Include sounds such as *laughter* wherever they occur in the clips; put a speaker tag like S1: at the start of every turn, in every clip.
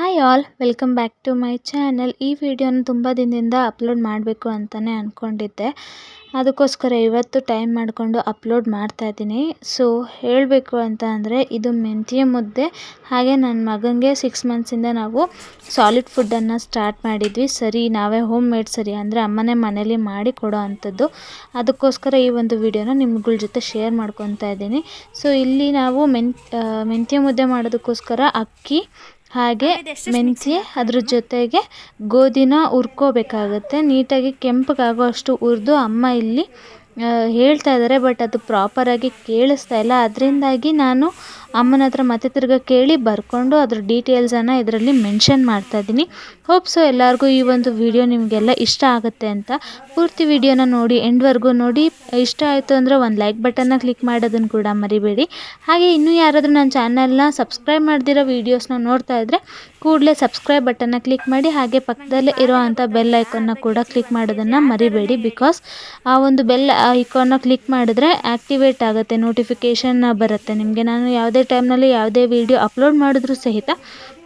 S1: Hi all welcome back to my channel ಈ ವಿಡಿಯೋನ ತುಂಬ ದಿನದಿಂದ ಅಪ್ಲೋಡ್ ಮಾಡಬೇಕು ಅಂತಲೇ ಅಂದ್ಕೊಂಡಿದ್ದೆ ಅದಕ್ಕೋಸ್ಕರ ಇವತ್ತು ಟೈಮ್ ಮಾಡಿಕೊಂಡು ಅಪ್ಲೋಡ್ ಮಾಡ್ತಾ ಇದ್ದೀನಿ. ಸೊ ಹೇಳಬೇಕು ಅಂತ ಅಂದರೆ ಇದು ಮೆಂತ್ಯ ಮುದ್ದೆ. ಹಾಗೆ ನನ್ನ ಮಗನಿಗೆ ಸಿಕ್ಸ್ ಮಂತ್ಸಿಂದ ನಾವು ಸಾಲಿಡ್ ಫುಡ್ಡನ್ನು ಸ್ಟಾರ್ಟ್ ಮಾಡಿದ್ವಿ. ಸರಿ, ನಾವೇ ಹೋಮ್ ಮೇಡ್ ಸರಿ ಅಂದರೆ ಅಮ್ಮನೇ ಮನೇಲಿ ಮಾಡಿ ಕೊಡೋ ಅಂಥದ್ದು. ಅದಕ್ಕೋಸ್ಕರ ಈ ಒಂದು ವಿಡಿಯೋನ ನಿಮ್ಗಳ ಜೊತೆ ಶೇರ್ ಮಾಡ್ಕೊತಾ ಇದ್ದೀನಿ. ಸೊ ಇಲ್ಲಿ ನಾವು ಮೆಂತ್ಯ ಮುದ್ದೆ ಮಾಡೋದಕ್ಕೋಸ್ಕರ ಅಕ್ಕಿ ಹಾಗೆ ಮೆಂತ್ಯ ಅದ್ರ ಜೊತೆಗೆ ಗೋಧಿನ ಹುರ್ಕೋಬೇಕಾಗತ್ತೆ. ನೀಟಾಗಿ ಕೆಂಪಗಾಗೋ ಅಷ್ಟು ಹುರಿದು ಅಮ್ಮ ಇಲ್ಲಿ ಹೇಳ್ತಾ ಇದ್ದಾರೆ ಬಟ್ ಅದು ಪ್ರಾಪರಾಗಿ ಕೇಳಿಸ್ತಾ ಇಲ್ಲ. ಅದರಿಂದಾಗಿ ನಾನು ಅಮ್ಮನ ಹತ್ರ ಮತ್ತೆ ತಿರ್ಗ ಕೇಳಿ ಬರ್ಕೊಂಡು ಅದ್ರ ಡೀಟೇಲ್ಸನ್ನು ಇದರಲ್ಲಿ ಮೆನ್ಷನ್ ಮಾಡ್ತಾ ಇದ್ದೀನಿ. ಹೋಪ್ ಸೊ ಎಲ್ಲರಿಗೂ ಈ ಒಂದು ವಿಡಿಯೋ ನಿಮಗೆಲ್ಲ ಇಷ್ಟ ಆಗುತ್ತೆ ಅಂತ. ಪೂರ್ತಿ ವಿಡಿಯೋನ ನೋಡಿ ಎಂಡ್ವರೆಗೂ ನೋಡಿ. ಇಷ್ಟ ಆಯಿತು ಅಂದರೆ ಒಂದು ಲೈಕ್ ಬಟನ್ನ ಕ್ಲಿಕ್ ಮಾಡೋದನ್ನು ಕೂಡ ಮರಿಬೇಡಿ. ಹಾಗೆ ಇನ್ನೂ ಯಾರಾದರೂ ನನ್ನ ಚಾನಲ್ನ ಸಬ್ಸ್ಕ್ರೈಬ್ ಮಾಡ್ದಿರೋ ವೀಡಿಯೋಸ್ನ ನೋಡ್ತಾ ಇದ್ದರೆ ಕೂಡಲೇ ಸಬ್ಸ್ಕ್ರೈಬ್ ಬಟನ್ನ ಕ್ಲಿಕ್ ಮಾಡಿ, ಹಾಗೆ ಪಕ್ಕದಲ್ಲೇ ಇರುವಂಥ ಬೆಲ್ ಐಕಾನ್ನ ಕೂಡ ಕ್ಲಿಕ್ ಮಾಡೋದನ್ನು ಮರಿಬೇಡಿ, ಬಿಕಾಸ್ ಆ ಒಂದು ಬೆಲ್ ಐಕಾನ್ನ ಕ್ಲಿಕ್ ಮಾಡಿದ್ರೆ ಆ್ಯಕ್ಟಿವೇಟ್ ಆಗುತ್ತೆ, ನೋಟಿಫಿಕೇಷನ್ ಬರುತ್ತೆ. ನಿಮಗೆ ನಾನು ಯಾವುದೇ ಟೈಮ್ನಲ್ಲಿ ಯಾವುದೇ ವೀಡಿಯೋ ಅಪ್ಲೋಡ್ ಮಾಡಿದ್ರೂ ಸಹಿತ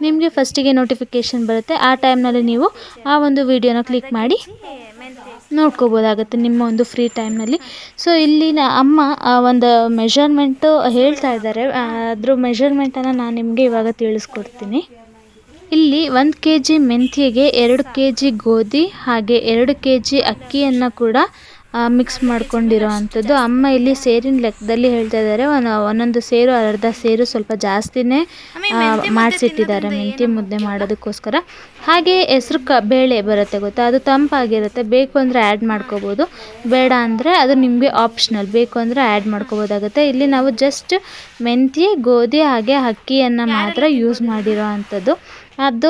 S1: ನಿಮಗೆ ಫಸ್ಟಿಗೆ ನೋಟಿಫಿಕೇಷನ್ ಬರುತ್ತೆ. ಆ ಟೈಮ್ನಲ್ಲಿ ನೀವು ಆ ಒಂದು ವಿಡಿಯೋನ ಕ್ಲಿಕ್ ಮಾಡಿ ನೋಡ್ಕೋಬೋದಾಗುತ್ತೆ ನಿಮ್ಮ ಒಂದು ಫ್ರೀ ಟೈಮ್ನಲ್ಲಿ. ಸೊ, ಇಲ್ಲಿನ ಅಮ್ಮ ಒಂದು ಮೆಷರ್ಮೆಂಟು ಹೇಳ್ತಾ ಇದ್ದಾರೆ. ಅದ್ರ ಮೆಷರ್ಮೆಂಟನ್ನು ನಾನು ನಿಮಗೆ ಇವಾಗ ತಿಳಿಸ್ಕೊಡ್ತೀನಿ. ಇಲ್ಲಿ ಒಂದು ಕೆ ಜಿ ಮೆಂತ್ಯೆಗೆ ಎರಡು ಕೆ ಜಿ ಗೋಧಿ ಹಾಗೆ ಎರಡು ಕೆ ಜಿ ಅಕ್ಕಿಯನ್ನು ಕೂಡ ಮಿಕ್ಸ್ ಮಾಡ್ಕೊಂಡಿರೋ ಅಂಥದ್ದು. ಅಮ್ಮ ಇಲ್ಲಿ ಸೇರಿನ ಲೆಕ್ಕದಲ್ಲಿ ಹೇಳ್ತಾ ಇದ್ದಾರೆ. ಒಂದು ಒಂದೊಂದು ಸೇರು ಅರ್ಧ ಸೇರು ಸ್ವಲ್ಪ ಜಾಸ್ತಿನೇ ಮಾಡಿಸಿಟ್ಟಿದ್ದಾರೆ. ಮೆಂತ್ಯ ಮುದ್ದೆ ಮಾಡೋದಕ್ಕೋಸ್ಕರ. ಹಾಗೆ ಹೆಸ್ರು ಕ ಬೇಳೆ ಬರುತ್ತೆ ಗೊತ್ತಾ? ಅದು ತಂಪಾಗಿರುತ್ತೆ. ಬೇಕು ಅಂದರೆ ಆ್ಯಡ್ ಮಾಡ್ಕೋಬೋದು. ಬೇಡ ಅಂದರೆ ಅದು ನಿಮಗೆ ಆಪ್ಷನಲ್ ಬೇಕು ಅಂದರೆ ಆ್ಯಡ್ ಮಾಡ್ಕೋಬೋದಾಗುತ್ತೆ. ಇಲ್ಲಿ ನಾವು ಜಸ್ಟ್ ಮೆಂತ್ಯ ಗೋಧಿ ಹಾಗೆ ಅಕ್ಕಿಯನ್ನು ಮಾತ್ರ ಯೂಸ್ ಮಾಡಿರೋ ಅಂಥದ್ದು. ಅದು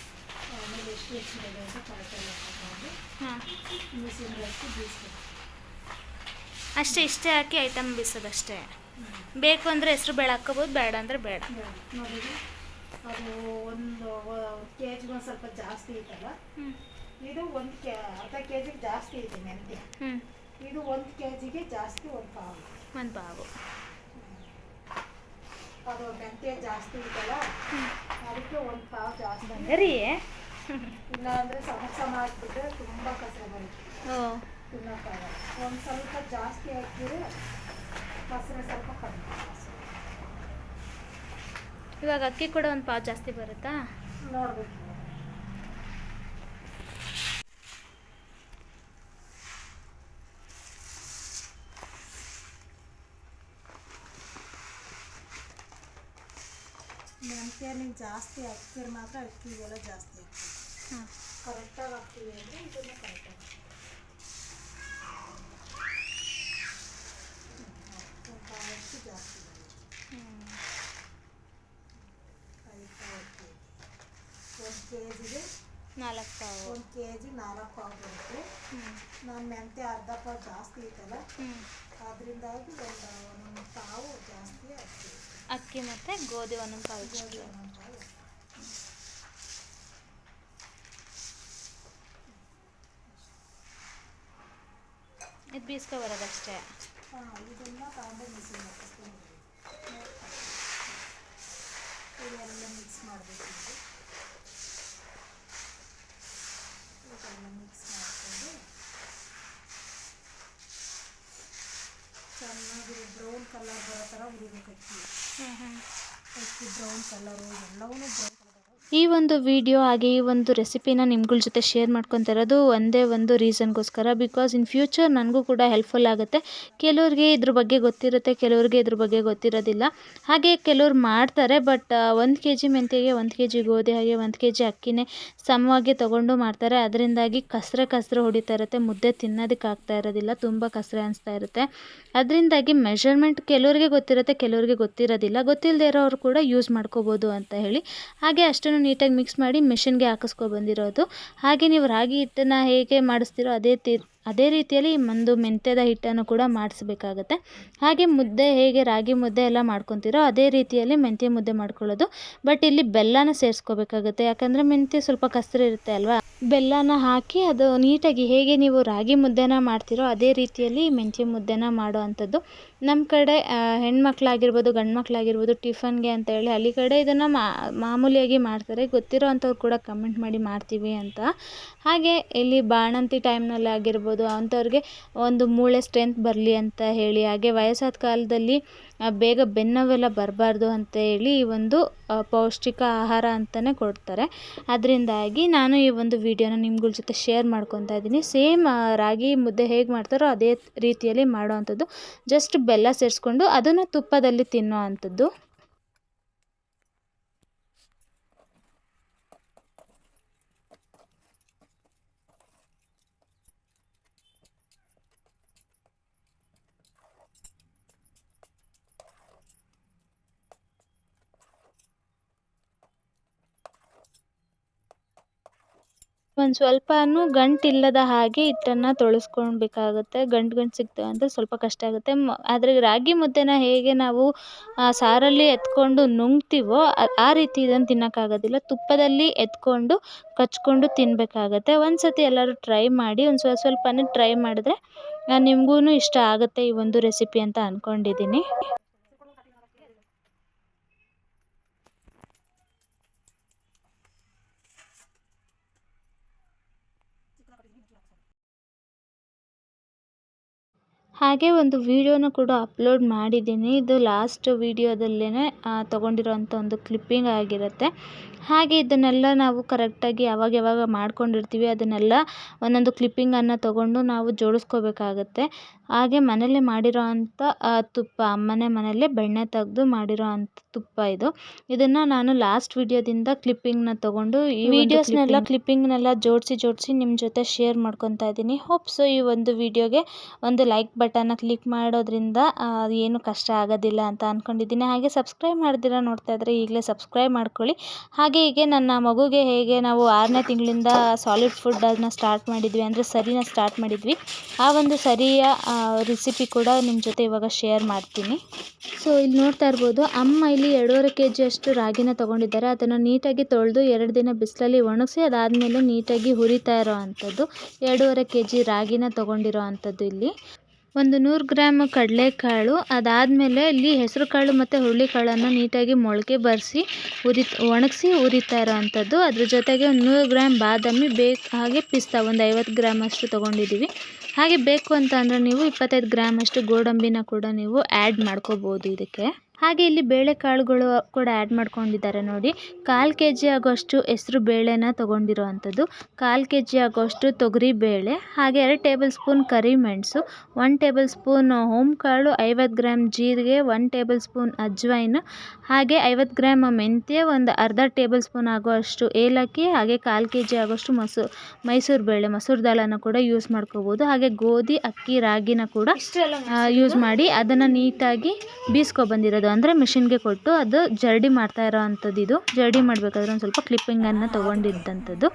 S1: ಹಾಂ. ಅಷ್ಟೇ ಇಷ್ಟೇ ಹಾಕಿ ಐಟಮ್ ಬೀಸೋದಷ್ಟೇ ಬೇಕು ಅಂದರೆ ಹೆಸ್ರು ಬೇಳೆ ಹಾಕ್ಕೋಬೋದು ಬೇಡ ಅಂದರೆ ಬೇಡ.
S2: ಅದು ಒಂದು ಕೆ ಜಿಗೆ ಒಂದು ಸ್ವಲ್ಪ ಜಾಸ್ತಿ ಐತಲ್ಲ ಇದು ಒಂದು ಕೆ ಅರ್ಧ ಕೆ ಜಿಗೆ ಜಾಸ್ತಿ ಇದೆ ಮೆಂತ್ಯ. ಇದು ಒಂದು ಕೆ ಜಿಗೆ ಜಾಸ್ತಿ ಒಂದು ಪಾವು.
S1: ಒಂದು ಪಾವು.
S2: ಅದು ಮೆಂತ್ಯ ಜಾಸ್ತಿ ಐತಲ್ಲ ಅದಕ್ಕೆ ಒಂದು ಪಾವು ಜಾಸ್ತಿ.
S1: ಬಂದರಿ *laughs*
S2: ಇಲ್ಲ ಅಂದರೆ ಸಮ ಸಮ ಹಾಕ್ಬಿಟ್ರೆ ತುಂಬ ಕಸ ಬರುತ್ತೆ. ತಿನ್ನೋಕ್ಕಾಗಲ್ಲ. ಒಂದು ಸ್ವಲ್ಪ ಜಾಸ್ತಿ ಹಾಕಿದ್ರೆ ಮೊಸರು ಸ್ವಲ್ಪ ಕಡಿಮೆ
S1: ಇವಾಗ ಅಕ್ಕಿ ಕೂಡ ಒಂದು ಪಾವು ಜಾಸ್ತಿ ಬರುತ್ತಾ?
S2: ನೋಡ್ಬೇಕು. ಮೆಂತ್ಯ ನೀವು ಜಾಸ್ತಿ ಅಕ್ಕಿ ಮಾತ್ರ ಅಕ್ಕಿ ಅಕ್ಕಿಗೆಲ್ಲ ಜಾಸ್ತಿ ಹಾಕ್ತೀವಿ ಕರೆಕ್ಟಾಗಿ ಹಾಕ್ತೀವಿ ಅಂದರೆ ಇದನ್ನು ಕರೆಕ್ಟಾಗಿ ಒಂದು ಪಾವಷ್ಟು ಜಾಸ್ತಿ ಪಾವು ಹಾಕ್ತೀವಿ ಒಂದು ಕೆ ಜಿಗೆ
S1: ನಾಲ್ಕು ಪಾವು
S2: ಒಂದು ಕೆ ಜಿ ನಾಲ್ಕು ಪಾವು ಬರುತ್ತೆ
S1: ಹ್ಞೂ
S2: ನಾನು ಮೆಂತ್ಯ ಅರ್ಧ ಪಾವು ಜಾಸ್ತಿ ಐತಲ್ಲ? ಅದರಿಂದಾಗಿ ಒಂದು ಒಂದೊಂದು ಪಾವು ಜಾಸ್ತಿ ಹಾಕ್ತೀವಿ
S1: ಅಕ್ಕಿ ಮತ್ತು ಗೋಧಿ ಒಂದೊಂದು ಪಾವು
S2: ಗೋಧಿ ಒಂದೊಂದು ಪಾವು.
S1: ಇದು ಬೀಸ್ಕೊ ಬರೋದಷ್ಟೇ
S2: ಹಾಂ ಇದನ್ನು ತಗೊಂಡು ಮಿಕ್ಸಿಂಗ್ ಹಾಕಿಸ್ತೀನಿ ಇದೆಲ್ಲ ಮಿಕ್ಸ್ ಮಾಡಬೇಕು ಇದೆಲ್ಲ ಮಿಕ್ಸ್ ಮಾಡಿಕೊಂಡು ಚೆನ್ನಾಗಿ ಬ್ರೌನ್ ಕಲರ್ ಬರೋ ಥರ ಹುರಿಬೇಕು ಅಕ್ಕಿ.
S1: ಹ್ಞೂ ಹ್ಞೂ
S2: ಅಕ್ಕಿ ಬ್ರೌನ್ ಕಲರು ಎಲ್ಲವೂ ಬ್ರೌನ್ ಕಲರ್
S1: ಈ ಒಂದು ವಿಡಿಯೋ ಹಾಗೆ ಈ ಒಂದು ರೆಸಿಪಿನ ನಿಮ್ಗಳ ಜೊತೆ ಶೇರ್ ಮಾಡ್ಕೊತಾ ಇರೋದು ಒಂದೇ ಒಂದು ರೀಸನ್ಗೋಸ್ಕರ ಬಿಕಾಸ್ ಇನ್ ಫ್ಯೂಚರ್ ನನಗೂ ಕೂಡ ಹೆಲ್ಪ್ಫುಲ್ ಆಗುತ್ತೆ. ಕೆಲವ್ರಿಗೆ ಇದ್ರ ಬಗ್ಗೆ ಗೊತ್ತಿರುತ್ತೆ, ಕೆಲವ್ರಿಗೆ ಇದ್ರ ಬಗ್ಗೆ ಗೊತ್ತಿರೋದಿಲ್ಲ. ಹಾಗೆ ಕೆಲವ್ರು ಮಾಡ್ತಾರೆ ಬಟ್ ಒಂದು ಕೆ ಜಿ ಮೆಂತ್ಯಗೆ ಒಂದು ಕೆ ಜಿ ಗೋಧಿ, ಹಾಗೆ ಒಂದು ಕೆ ಜಿ ಅಕ್ಕಿನೇ ಸಮವಾಗಿ ತೊಗೊಂಡು ಮಾಡ್ತಾರೆ. ಅದರಿಂದಾಗಿ ಕಸರೆ ಕಸರೆ ಹೊಡಿತಾ ಇರುತ್ತೆ, ಮುದ್ದೆ ತಿನ್ನೋದಕ್ಕೆ ಆಗ್ತಾ ಇರೋದಿಲ್ಲ, ತುಂಬ ಕಸರೆ ಅನಿಸ್ತಾ ಇರುತ್ತೆ. ಅದರಿಂದಾಗಿ ಮೆಷರ್ಮೆಂಟ್ ಕೆಲವರಿಗೆ ಗೊತ್ತಿರುತ್ತೆ, ಕೆಲವರಿಗೆ ಗೊತ್ತಿರೋದಿಲ್ಲ. ಗೊತ್ತಿಲ್ಲದೆ ಇರೋರು ಕೂಡ ಯೂಸ್ ಮಾಡ್ಕೋಬೋದು ಅಂತ ಹೇಳಿ. ಹಾಗೆ ಅಷ್ಟನ್ನು ನೀಟಾಗಿ ಮಿಕ್ಸ್ ಮಾಡಿ ಮೆಷಿನ್ಗೆ ಹಾಕಿಸ್ಕೊ ಬಂದಿರೋದು. ಹಾಗೆ ನೀವು ರಾಗಿ ಹಿಟ್ಟನ್ನು ಹೇಗೆ ಮಾಡಿಸ್ತೀರೋ ಅದೇ ತಿ ಅದೇ ರೀತಿಯಲ್ಲಿ ಒಂದು ಮೆಂತ್ಯದ ಹಿಟ್ಟನ್ನು ಕೂಡ ಮಾಡಿಸ್ಬೇಕಾಗತ್ತೆ. ಹಾಗೆ ಮುದ್ದೆ ಹೇಗೆ ರಾಗಿ ಮುದ್ದೆ ಎಲ್ಲ ಮಾಡ್ಕೊತೀರೋ ಅದೇ ರೀತಿಯಲ್ಲಿ ಮೆಂತ್ಯ ಮುದ್ದೆ ಮಾಡ್ಕೊಳ್ಳೋದು. ಬಟ್ ಇಲ್ಲಿ ಬೆಲ್ಲನ ಸೇರಿಸ್ಕೋಬೇಕಾಗುತ್ತೆ. ಯಾಕಂದರೆ ಮೆಂತ್ಯ ಸ್ವಲ್ಪ ಕಸ್ರು ಇರುತ್ತೆ ಅಲ್ವಾ? ಬೆಲ್ಲನ ಹಾಕಿ ಅದು ನೀಟಾಗಿ ಹೇಗೆ ನೀವು ರಾಗಿ ಮುದ್ದೆನ ಮಾಡ್ತೀರೋ ಅದೇ ರೀತಿಯಲ್ಲಿ ಮೆಂತ್ಯ ಮುದ್ದೆನ ಮಾಡೋ ಅಂಥದ್ದು ನಮ್ಮ ಕಡೆ ಹೆಣ್ಮಕ್ಳಾಗಿರ್ಬೋದು ಗಂಡು ಮಕ್ಕಳಾಗಿರ್ಬೋದು ಟಿಫನ್ಗೆ ಅಂತ ಹೇಳಿ ಅಲ್ಲಿ ಕಡೆ ಇದನ್ನು ಮಾಮೂಲಿಯಾಗಿ ಮಾಡ್ತಾರೆ. ಗೊತ್ತಿರೋ ಅಂಥವ್ರು ಕೂಡ ಕಮೆಂಟ್ ಮಾಡಿ ಮಾಡ್ತೀವಿ ಅಂತ. ಹಾಗೆ ಇಲ್ಲಿ ಬಾಣಂತಿ ಟೈಮ್ನಲ್ಲಿ ಆಗಿರ್ಬೋದು ಅಂಥವ್ರಿಗೆ ಒಂದು ಮೂಳೆ ಸ್ಟ್ರೆಂತ್ ಬರಲಿ ಅಂತ ಹೇಳಿ, ಹಾಗೆ ವಯಸ್ಸಾದ ಕಾಲದಲ್ಲಿ ಬೇಗ ಬೆನ್ನವೆಲ್ಲ ಬರಬಾರ್ದು ಅಂತ ಹೇಳಿ ಈ ಒಂದು ಪೌಷ್ಟಿಕ ಆಹಾರ ಅಂತಲೇ ಕೊಡ್ತಾರೆ. ಅದರಿಂದಾಗಿ ನಾನು ಈ ಒಂದು ವಿಡಿಯೋನ ನಿಮ್ಗಳ ಜೊತೆ ಶೇರ್ ಮಾಡ್ಕೊತಾ ಇದ್ದೀನಿ. ಸೇಮ್ ರಾಗಿ ಮುದ್ದೆ ಹೇಗೆ ಮಾಡ್ತಾರೋ ಅದೇ ರೀತಿಯಲ್ಲಿ ಮಾಡೋ ಅಂಥದ್ದು. ಜಸ್ಟ್ ಬೆಲ್ಲ ಸೇರಿಸ್ಕೊಂಡು ಅದನ್ನು ತುಪ್ಪದಲ್ಲಿ ತಿನ್ನೋ ಅಂಥದ್ದು. ಒಂದು ಸ್ವಲ್ಪನೂ ಗಂಟಿಲ್ಲದ ಹಾಗೆ ಹಿಟ್ಟನ್ನು ತೊಳಸ್ಕೊಳ್ಬೇಕಾಗುತ್ತೆ. ಗಂಟು ಗಂಟು ಸಿಗ್ತವೆ ಅಂದರೆ ಸ್ವಲ್ಪ ಕಷ್ಟ ಆಗುತ್ತೆ. ಮ, ಆದರೆ ರಾಗಿ ಮುದ್ದೆನ ಹೇಗೆ ನಾವು ಸಾರಲ್ಲಿ ಎತ್ಕೊಂಡು ನುಂಗ್ತೀವೋ ಆ ರೀತಿ ಇದನ್ನು ತಿನ್ನೋಕ್ಕಾಗೋದಿಲ್ಲ. ತುಪ್ಪದಲ್ಲಿ ಎತ್ಕೊಂಡು ಕಚ್ಕೊಂಡು ತಿನ್ನಬೇಕಾಗತ್ತೆ ಒಂದು ಸತಿ ಎಲ್ಲರೂ ಟ್ರೈ ಮಾಡಿ, ಒಂದು ಸ್ವಲ್ಪ ಸ್ವಲ್ಪನೇ ಟ್ರೈ ಮಾಡಿದ್ರೆ ನಿಮಗೂ ಇಷ್ಟ ಆಗುತ್ತೆ ಈ ಒಂದು ರೆಸಿಪಿ ಅಂತ ಅಂದ್ಕೊಂಡಿದ್ದೀನಿ ಹಾಗೆ ಒಂದು ವಿಡಿಯೋನ ಕೂಡ ಅಪ್ಲೋಡ್ ಮಾಡಿದ್ದೀನಿ. ಇದು ಲಾಸ್ಟ್ ವೀಡಿಯೋದಲ್ಲೇ ತೊಗೊಂಡಿರೋಂಥ ಒಂದು ಕ್ಲಿಪ್ಪಿಂಗ್ ಆಗಿರುತ್ತೆ. ಹಾಗೆ ಇದನ್ನೆಲ್ಲ ನಾವು ಕರೆಕ್ಟಾಗಿ ಯಾವಾಗ ಯಾವಾಗ ಮಾಡ್ಕೊಂಡಿರ್ತೀವಿ, ಅದನ್ನೆಲ್ಲ ಒಂದೊಂದು ಕ್ಲಿಪ್ಪಿಂಗನ್ನು ತೊಗೊಂಡು ನಾವು ಜೋಡಿಸ್ಕೋಬೇಕಾಗತ್ತೆ. ಹಾಗೆ ಮನೆಯಲ್ಲೇ ಮಾಡಿರೋ ಅಂಥ ತುಪ್ಪ ಅಮ್ಮನೇ ಮನೆಯಲ್ಲೇ ಬೆಣ್ಣೆ ತೆಗೆದು ಮಾಡಿರೋ ಅಂಥ ತುಪ್ಪ ಇದು. ಇದನ್ನು ನಾನು ಲಾಸ್ಟ್ ವೀಡಿಯೋದಿಂದ ಕ್ಲಿಪ್ಪಿಂಗ್ನ ತೊಗೊಂಡು ಈ ವೀಡಿಯೋಸ್ನೆಲ್ಲ ಕ್ಲಿಪ್ಪಿಂಗ್ನೆಲ್ಲ ಜೋಡಿಸಿ ಜೋಡಿಸಿ ನಿಮ್ಮ ಜೊತೆ ಶೇರ್ ಮಾಡ್ಕೊತಾ ಇದ್ದೀನಿ. ಹೋಪ್ಸು ಈ ಒಂದು ವೀಡಿಯೋಗೆ ಒಂದು ಲೈಕ್ ಬಟನ್ನ ಕ್ಲಿಕ್ ಮಾಡೋದ್ರಿಂದ ಏನು ಕಷ್ಟ ಆಗೋದಿಲ್ಲ ಅಂತ ಅಂದ್ಕೊಂಡಿದ್ದೀನಿ ಹಾಗೆ ಸಬ್ಸ್ಕ್ರೈಬ್ ಮಾಡ್ದಿರ ನೋಡ್ತಾ ಇದ್ದರೆ ಈಗಲೇ ಸಬ್ಸ್ಕ್ರೈಬ್ ಮಾಡ್ಕೊಳ್ಳಿ. ಹಾಗೆ ಹೀಗೆ ನನ್ನ ಮಗುಗೆ ಹೇಗೆ ನಾವು ಆರನೇ ತಿಂಗಳಿಂದ ಸಾಲಿಡ್ ಫುಡ್ಡನ್ನು ಸ್ಟಾರ್ಟ್ ಮಾಡಿದ್ವಿ ಅಂದರೆ ಸರಿನ ಸ್ಟಾರ್ಟ್ ಮಾಡಿದ್ವಿ. ಆ ಒಂದು ಸರಿಯ ರೆಸಿಪಿ ಕೂಡ ನಿಮ್ಮ ಜೊತೆ ಇವಾಗ ಶೇರ್ ಮಾಡ್ತೀನಿ. ಸೊ ಇಲ್ಲಿ ನೋಡ್ತಾ ಇರ್ಬೋದು, ಅಮ್ಮ ಇಲ್ಲಿ ಎರಡೂವರೆ ಕೆ ಜಿಯಷ್ಟು ರಾಗಿನ ತೊಗೊಂಡಿದ್ದಾರೆ. ಅದನ್ನು ನೀಟಾಗಿ ತೊಳೆದು ಎರಡು ದಿನ ಬಿಸಿಲಲ್ಲಿ ಒಣಗಿಸಿ, ಅದಾದಮೇಲೆ ನೀಟಾಗಿ ಹುರಿತಾ ಇರೋ ಅಂಥದ್ದು. ಎರಡೂವರೆ ಕೆ ಜಿ ರಾಗಿನ ತೊಗೊಂಡಿರೋ ಅಂಥದ್ದು ಇಲ್ಲಿ. ಒಂದು ನೂರು ಗ್ರಾಮ್ ಕಡಲೆಕಾಳು, ಅದಾದಮೇಲೆ ಇಲ್ಲಿ ಹೆಸರು ಕಾಳು ಮತ್ತು ಹುರುಳಿಕಾಳನ್ನು ನೀಟಾಗಿ ಮೊಳಕೆ ಬರಿಸಿ ಉರಿ, ಒಣಗಿಸಿ ಹುರಿತಾ ಇರೋವಂಥದ್ದು. ಅದ್ರ ಜೊತೆಗೆ ಒಂದು ನೂರು ಗ್ರಾಮ್ ಬಾದಾಮಿ ಬೇಕು, ಹಾಗೆ ಪಿಸ್ತಾ, ಒಂದು ಐವತ್ತು ಗ್ರಾಮ್ ಅಷ್ಟು ತೊಗೊಂಡಿದ್ದೀವಿ. ಹಾಗೆ ಬೇಕು ಅಂತ ಅಂದರೆ ನೀವು ಇಪ್ಪತ್ತೈದು ಗ್ರಾಮ್ ಅಷ್ಟು ಗೋಡಂಬಿನ ಕೂಡ ನೀವು ಆ್ಯಡ್ ಮಾಡ್ಕೋಬೋದು ಇದಕ್ಕೆ. ಹಾಗೆ ಇಲ್ಲಿ ಬೇಳೆಕಾಳುಗಳು ಕೂಡ ಆ್ಯಡ್ ಮಾಡ್ಕೊಂಡಿದ್ದಾರೆ ನೋಡಿ. ಕಾಲು ಕೆ ಜಿ ಆಗೋಷ್ಟು ಹೆಸರು ಬೇಳೆನ ತೊಗೊಂಡಿರೋ ಅಂಥದ್ದು ಕಾಲು ಕೆ ಜಿ ಆಗೋಷ್ಟು ತೊಗರಿ ಬೇಳೆ ಹಾಗೆ ಎರಡು ಟೇಬಲ್ ಸ್ಪೂನ್ ಕರಿಮೆಣಸು ಒನ್ ಟೇಬಲ್ ಸ್ಪೂನ್ ಕಾಳು ಐವತ್ತು ಗ್ರಾಮ್ ಜೀರಿಗೆ ಒನ್ ಟೇಬಲ್ ಸ್ಪೂನ್ ಅಜ್ವೈನ್ ಹಾಗೆ ಐವತ್ತು ಗ್ರಾಮ್ ಮೆಂತ್ಯ ಒಂದು ಅರ್ಧ ಟೇಬಲ್ ಸ್ಪೂನ್ ಆಗೋಷ್ಟು ಏಲಕ್ಕಿ ಹಾಗೆ ಕಾಲು ಕೆ ಜಿ ಆಗೋಷ್ಟು ಮೊಸರು ಮೈಸೂರು ಬೇಳೆ ಮಸೂರು ದಾಳನ ಕೂಡ ಯೂಸ್ ಮಾಡ್ಕೋಬೋದು. ಹಾಗೆ ಗೋಧಿ ಅಕ್ಕಿ ರಾಗಿನ ಕೂಡ ಯೂಸ್ ಮಾಡಿ ಅದನ್ನು ನೀಟಾಗಿ ಬೀಸ್ಕೊಬಂದಿರೋದು ಅಂದರೆ ಮಿಷಿನ್ಗೆ ಕೊಟ್ಟು ಅದು ಜರಡಿ ಮಾಡ್ತಾ ಇರೋ ಅಂಥದ್ದು ಇದು. ಜರಡಿ ಮಾಡಬೇಕಾದ್ರೆ ಒಂದು ಸ್ವಲ್ಪ ಕ್ಲಿಪ್ಪಿಂಗನ್ನು ತೊಗೊಂಡಿದ್ದಂಥದ್ದು.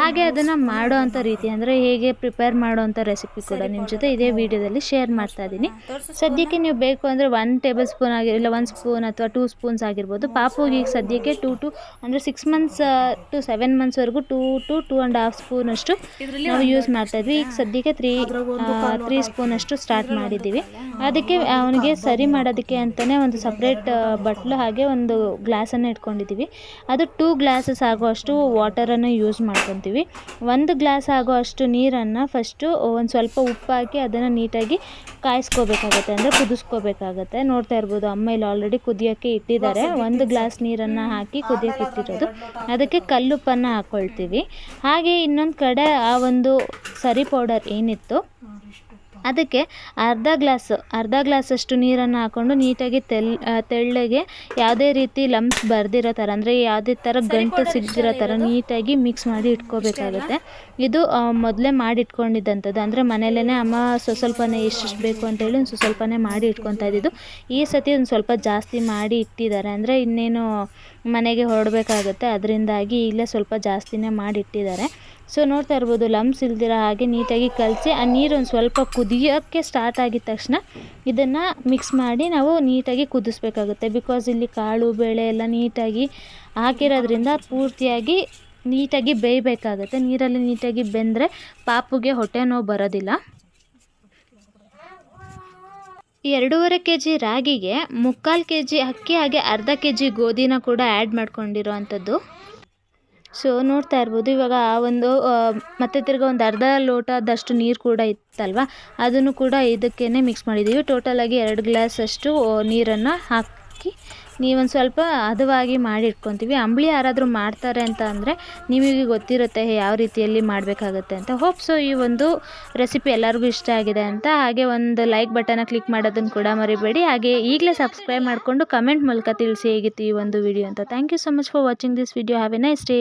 S1: ಹಾಗೆ ಅದನ್ನು ಮಾಡೋ ಅಂಥ ರೀತಿ ಅಂದರೆ ಹೇಗೆ ಪ್ರಿಪೇರ್ ಮಾಡೋ ಅಂಥ ರೆಸಿಪಿ ಕೂಡ ನಿಮ್ಮ ಜೊತೆ ಇದೇ ವಿಡಿಯೋದಲ್ಲಿ ಶೇರ್ ಮಾಡ್ತಾ ಇದ್ದೀನಿ ಸದ್ಯಕ್ಕೆ ನೀವು ಬೇಕು ಅಂದರೆ ಒನ್ ಟೇಬಲ್ ಸ್ಪೂನ್ ಆಗಿ ಇಲ್ಲ ಒಂದು ಸ್ಪೂನ್ ಅಥವಾ ಟೂ ಸ್ಪೂನ್ಸ್ ಆಗಿರ್ಬೋದು. ಪಾಪುಗೆ ಈಗ ಸದ್ಯಕ್ಕೆ ಟೂ ಟು ಅಂದರೆ six months to seven ಮಂತ್ಸ್ವರೆಗೂ two to two and half spoon ಅಷ್ಟು ನಾವು ಯೂಸ್ ಮಾಡ್ತಾ ಇದ್ವಿ. ಈಗ ಸದ್ಯಕ್ಕೆ ತ್ರೀ ತ್ರೀ ಸ್ಪೂನ್ ಅಷ್ಟು ಸ್ಟಾರ್ಟ್ ಮಾಡಿದ್ದೀವಿ. ಅದಕ್ಕೆ ಅವನಿಗೆ ಸರಿ ಮಾಡೋದಕ್ಕೆ ಅಂತಲೇ ಒಂದು ಸಪ್ ಸಪ್ರೇಟ್ ಬಟ್ಲು ಹಾಗೆ ಒಂದು ಗ್ಲಾಸನ್ನು ಇಟ್ಕೊಂಡಿದ್ದೀವಿ ಅದು ಟೂ ಗ್ಲಾಸಸ್ ಆಗುವಷ್ಟು ವಾಟರನ್ನು ಯೂಸ್ ಮಾಡ್ಕೊತೀವಿ. ಒಂದು ಗ್ಲಾಸ್ ಆಗುವಷ್ಟು ನೀರನ್ನು ಫಸ್ಟು ಒಂದು ಸ್ವಲ್ಪ ಉಪ್ಪು ಹಾಕಿ ಅದನ್ನು ನೀಟಾಗಿ ಕಾಯಿಸ್ಕೋಬೇಕಾಗತ್ತೆ, ಅಂದರೆ ಕುದಿಸ್ಕೋಬೇಕಾಗತ್ತೆ. ನೋಡ್ತಾ ಇರ್ಬೋದು, ಅಮ್ಮ ಇಲ್ಲಿ ಆಲ್ರೆಡಿ ಕುದಿಯೋಕ್ಕೆ ಇಟ್ಟಿದ್ದಾರೆ. ಒಂದು ಗ್ಲಾಸ್ ನೀರನ್ನು ಹಾಕಿ ಕುದಿಯೋಕ್ಕೆ ಇಟ್ಟಿರೋದು. ಅದಕ್ಕೆ ಕಲ್ಲುಪ್ಪನ್ನು ಹಾಕ್ಕೊಳ್ತೀವಿ ಹಾಗೆ ಇನ್ನೊಂದು ಕಡೆ ಆ ಒಂದು ಸರಿ ಪೌಡರ್ ಏನಿತ್ತು ಅದಕ್ಕೆ ಅರ್ಧ ಗ್ಲಾಸು ಅರ್ಧ ಗ್ಲಾಸಷ್ಟು ನೀರನ್ನು ಹಾಕ್ಕೊಂಡು ನೀಟಾಗಿ ತೆಲ್ ತೆಳ್ಳಗೆ ಯಾವುದೇ ರೀತಿ ಲಂಪ್ಸ್ ಬರ್ದಿರೋ ಥರ ಅಂದರೆ ಯಾವುದೇ ಥರ ಗಂಟು ಸಿಗದಿರೋ ಥರ ನೀಟಾಗಿ ಮಿಕ್ಸ್ ಮಾಡಿ ಇಟ್ಕೋಬೇಕಾಗುತ್ತೆ. ಇದು ಮೊದಲೇ ಮಾಡಿ ಇಟ್ಕೊಂಡಿದ್ದಂಥದ್ದು. ಅಂದರೆ ಮನೇಲೇ ಅಮ್ಮ ಸ್ವ ಸ್ವಲ್ಪನೇ ಎಷ್ಟೆಷ್ಟು ಬೇಕು ಅಂತೇಳಿ ಒಂದು ಸ್ವಲ್ಪನೇ ಮಾಡಿ ಇಟ್ಕೊತಾ ಇದ್ದಿದ್ದು. ಈ ಸತಿ ಒಂದು ಸ್ವಲ್ಪ ಜಾಸ್ತಿ ಮಾಡಿ ಇಟ್ಟಿದ್ದಾರೆ. ಅಂದರೆ ಇನ್ನೇನು ಮನೆಗೆ ಹೊರಡಬೇಕಾಗುತ್ತೆ. ಅದರಿಂದಾಗಿ ಇಲ್ಲೇ ಸ್ವಲ್ಪ ಜಾಸ್ತಿನೇ ಮಾಡಿ ಇಟ್ಟಿದ್ದಾರೆ. ಸೊ ನೋಡ್ತಾ ಇರ್ಬೋದು ಲಮ್ಸ್ ಇಲ್ದಿರೋ ಹಾಗೆ ನೀಟಾಗಿ ಕಲಸಿ, ಆ ನೀರು ಸ್ವಲ್ಪ ಕುದಿಯೋಕ್ಕೆ ಸ್ಟಾರ್ಟ್ ಆಗಿದ ತಕ್ಷಣ ಇದನ್ನು ಮಿಕ್ಸ್ ಮಾಡಿ ನಾವು ನೀಟಾಗಿ ಕುದಿಸ್ಬೇಕಾಗುತ್ತೆ. ಬಿಕಾಸ್ ಇಲ್ಲಿ ಕಾಳು, ಬೇಳೆ ಎಲ್ಲ ನೀಟಾಗಿ ಹಾಕಿರೋದ್ರಿಂದ ಪೂರ್ತಿಯಾಗಿ ನೀಟಾಗಿ ಬೇಯಬೇಕಾಗುತ್ತೆ. ನೀರಲ್ಲಿ ನೀಟಾಗಿ ಬೆಂದರೆ ಪಾಪುಗೆ ಹೊಟ್ಟೆ ನೋವು ಬರೋದಿಲ್ಲ. ಎರಡೂವರೆ ಕೆ ಜಿ ರಾಗಿಗೆ ಮುಕ್ಕಾಲು ಕೆ ಜಿ ಅಕ್ಕಿ ಹಾಗೆ ಅರ್ಧ ಕೆ ಜಿ ಗೋಧಿನ ಕೂಡ ಆ್ಯಡ್ ಮಾಡ್ಕೊಂಡಿರೋ ಅಂಥದ್ದು ಸೊ ನೋಡ್ತಾ ಇರ್ಬೋದು, ಇವಾಗ ಆ ಒಂದು ಮತ್ತೆ ತಿರ್ಗ ಒಂದು ಅರ್ಧ ಲೋಟದಷ್ಟು ನೀರು ಕೂಡ ಇತ್ತಲ್ವ? ಅದನ್ನು ಕೂಡ ಇದಕ್ಕೇ ಮಿಕ್ಸ್ ಮಾಡಿದ್ದೀವಿ ಟೋಟಲಾಗಿ ಎರಡು ಗ್ಲಾಸಷ್ಟು ನೀರನ್ನು ಹಾಕಿ ನೀವೊಂದು ಸ್ವಲ್ಪ ಹದವಾಗಿ ಮಾಡಿಟ್ಕೊತೀವಿ ಅಂಬಳಿ ಯಾರಾದರೂ ಮಾಡ್ತಾರೆ ಅಂತ ಅಂದರೆ ನಿಮಗೆ ಗೊತ್ತಿರುತ್ತೆ ಯಾವ ರೀತಿಯಲ್ಲಿ ಮಾಡಬೇಕಾಗುತ್ತೆ ಅಂತ. ಹೋಪ್ ಸೊ ಈ ಒಂದು ರೆಸಿಪಿ ಎಲ್ಲರಿಗೂ ಇಷ್ಟ ಆಗಿದೆ ಅಂತ. ಹಾಗೆ ಒಂದು ಲೈಕ್ ಬಟನ್ನ ಕ್ಲಿಕ್ ಮಾಡೋದನ್ನು ಕೂಡ ಮರಿಬೇಡಿ. ಹಾಗೆ ಈಗಲೇ ಸಬ್ಸ್ಕ್ರೈಬ್ ಮಾಡಿಕೊಂಡು ಕಮೆಂಟ್ ಮೂಲಕ ತಿಳಿಸಿ ಹೇಗಿತ್ತು ಈ ಒಂದು ವಿಡಿಯೋ ಅಂತ. Thank you so much for watching this video have a nice day